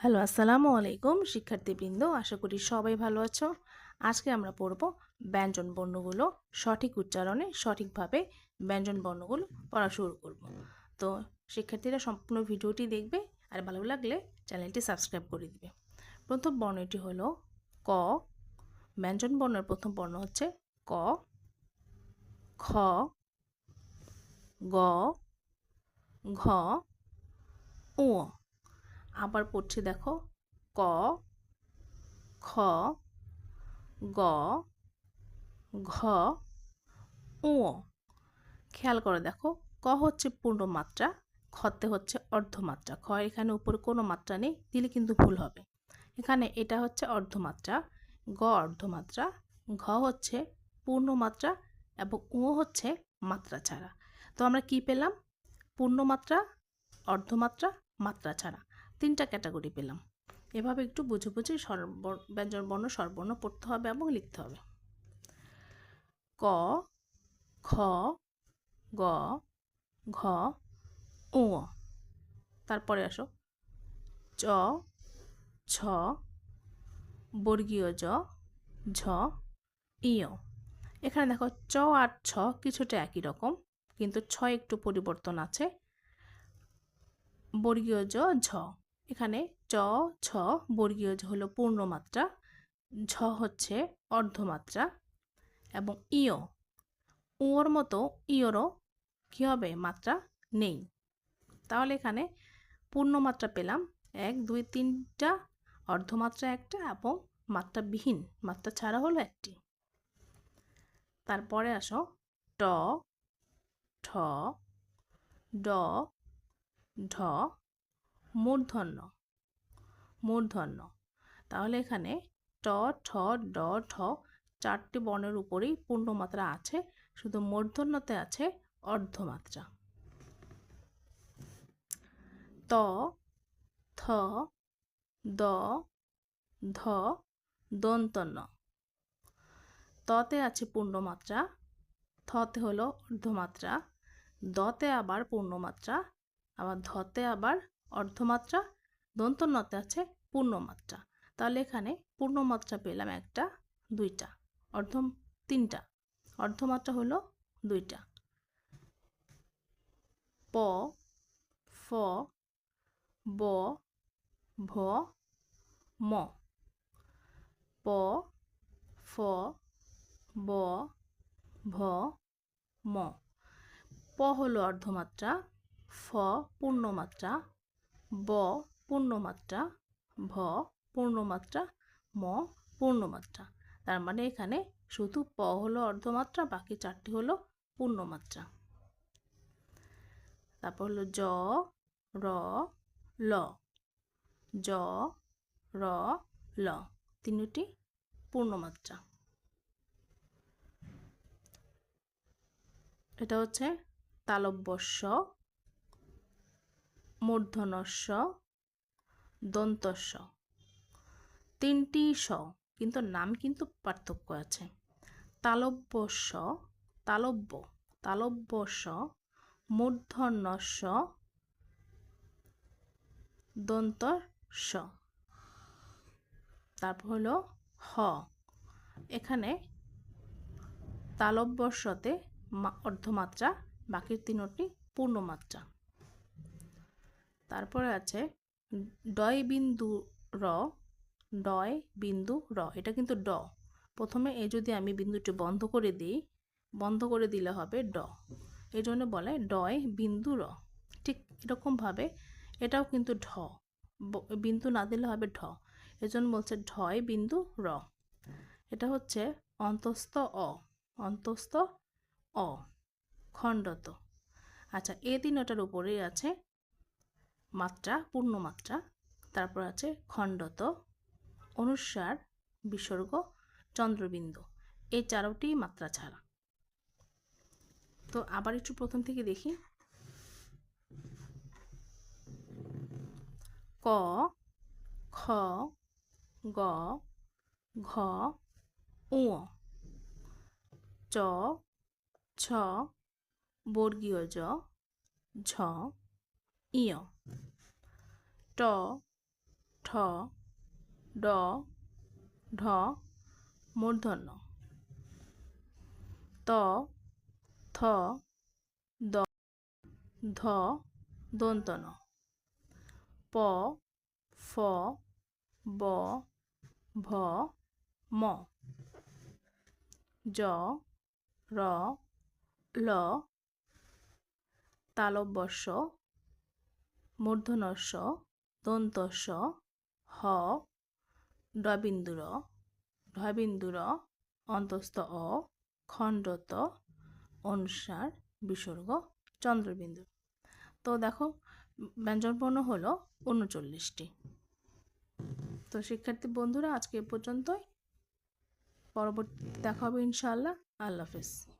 Hello, আসসালামু আলাইকুম শিক্ষার্থীবৃন্দ, আশা করি সবাই ভালো আছো। আজকে আমরা পড়ব ব্যঞ্জন বর্ণগুলো, সঠিক উচ্চারণে সঠিকভাবে ব্যঞ্জন বর্ণগুলো পড়া শুরু করব। তো শিক্ষার্থীরা সম্পূর্ণ ভিডিওটি দেখবে আর ভালো লাগলে চ্যানেলটি সাবস্ক্রাইব করে দিবে। প্রথম বর্ণটি হলো ক। ব্যঞ্জন বর্ণের প্রথম বর্ণ হচ্ছে ক। খ। গ। ঘ। ও আবার পড়ছি দেখো। ক, খ, গ, ঘ ও খেয়াল করে দেখো, ক হচ্ছে পূর্ণ মাত্রা খতে হচ্ছে অর্ধমাত্রা। খ এখানে উপরে কোনো মাত্রা নেই, দিলে কিন্তু ভুল হবে। এখানে এটা হচ্ছে অর্ধমাত্রা, গ অর্ধমাত্রা, ঘ হচ্ছে পূর্ণমাত্রা এবং ও হচ্ছে মাত্রা ছাড়া। তো আমরা কি পেলাম? পূর্ণমাত্রা, অর্ধমাত্রা, মাত্রা ছাড়া। তিনটা ক্যাটাগরি পেলাম। এভাবে একটু বুঝে বুঝে সর্ব ব্যঞ্জন বর্ণ, স্বরবর্ণ পড়তে হবে এবং লিখতে হবে। ক, খ, গ, ঘ ও তারপরে আসো। চ, ছ, বর্গীয় জ, ঝ ইয় এখানে দেখো চ আর ছ কিছুটা একই রকম, কিন্তু ছ একটু পরিবর্তন আছে। বর্গীয় জ, ঝ। এখানে চ, ছ বর্গীয় হলো পূর্ণমাত্রা, ঝ হচ্ছে অর্ধমাত্রা এবং ইয় ওর মতো ইয়রও কী হবে? মাত্রা নেই। তাহলে এখানে পূর্ণমাত্রা পেলাম। এক, দুই, তিনটা, অর্ধমাত্রা একটা এবং মাত্রাবিহীন। মাত্রা ছাড়া হলো একটি। তারপরে আসো। ট, ঠ, ড, ঢ মূর্ধন্য। মূর্ধন্য। তাহলে এখানে ট, ঠ, ড, ঠ চারটি বর্ণের উপরেই পূর্ণমাত্রা আছে। শুধু মূর্ধন্যতে আছে অর্ধমাত্রা। ত, থ, দ, ধ, দন্তন্য। ততে আছে পূর্ণমাত্রা। থতে হলো অর্ধমাত্রা। দতে আবার পূর্ণমাত্রা। আবার ধতে আবার অর্ধমাত্রা, দন্তন্যতে আছে পূর্ণমাত্রা। তাহলে এখানে পূর্ণমাত্রা পেলাম একটা, দুইটা অর্ধ তিনটা, অর্ধমাত্রা হলো দুইটা। প, ফ, ব, ভ, ম। প, ফ, ব, ভ, ম। প হলো অর্ধমাত্রা, ফ পূর্ণমাত্রা ব পূর্ণমাত্রা, ভ পূর্ণমাত্রা, ম পূর্ণমাত্রা। তার মানে এখানে শুধু প হলো অর্ধমাত্রা, বাকি চারটি হলো পূর্ণমাত্রা। তারপর হলো জ, র, ল। জ, র, ল। তিনটি পূর্ণমাত্রা। এটা হচ্ছে তালব্যস্য মূর্ধনস্য দন্তস্য তিনটি স কিন্তু নাম কিন্তু পার্থক্য আছে। তালব্যস্য তালব্য তালব্যস্য মূর্ধন্যস্য দন্তস্য তারপর হলো হ। এখানে তালব্যস্যতে অর্ধমাত্রা বাকির তিনটি পূর্ণমাত্রা। তারপরে আছে ডয় বিন্দু র, ডয় বিন্দু র, এটা কিন্তু ড। প্রথমে এই যদি আমি বিন্দুটি বন্ধ করে দিই, বন্ধ করে দিলে হবে ড। এই জন্য বলে ডয় বিন্দু র। ঠিক এরকমভাবে এটাও কিন্তু ঢ। বিন্দু না দিলে হবে ঢ। এজন্য বলছে ঢয় বিন্দু র। এটা হচ্ছে অন্তস্থ অ অন্তস্থ অ, খণ্ডত। আচ্ছা এ তিনটার উপরেই আছে মাত্রা পূর্ণমাত্রা তারপর আছে খণ্ডত অনুস্বার বিসর্গ, চন্দ্রবিন্দু। এই চারোটি মাত্রা ছাড়া। তো আবার একটু প্রথম থেকে দেখি। ক, খ, গ, ঘ উ চ, ছ, বর্গীয় জ, ঝ ইয় ট, ঠ, ড, ঢ, মূর্ধন্য। ত, থ, দ, ধ দন্তন প, ফ, ব, ভ, ম। জ, র, ল, তালব্যস্য। মূর্ধনস্য দন্তস্য, হ ডবিন্দুর ঢবিন্দুর, অন্তস্থ অ, খণ্ডত, অনুসার, বিসর্গ, চন্দ্রবিন্দু। তো দেখো ব্যঞ্জনবর্ণ হলো উনচল্লিশটি। তো শিক্ষার্থী বন্ধুরা, আজকে এ পর্যন্তই। পরবর্তী দেখা হবে ইনশাআল্লাহ। আল্লাহ হাফেজ।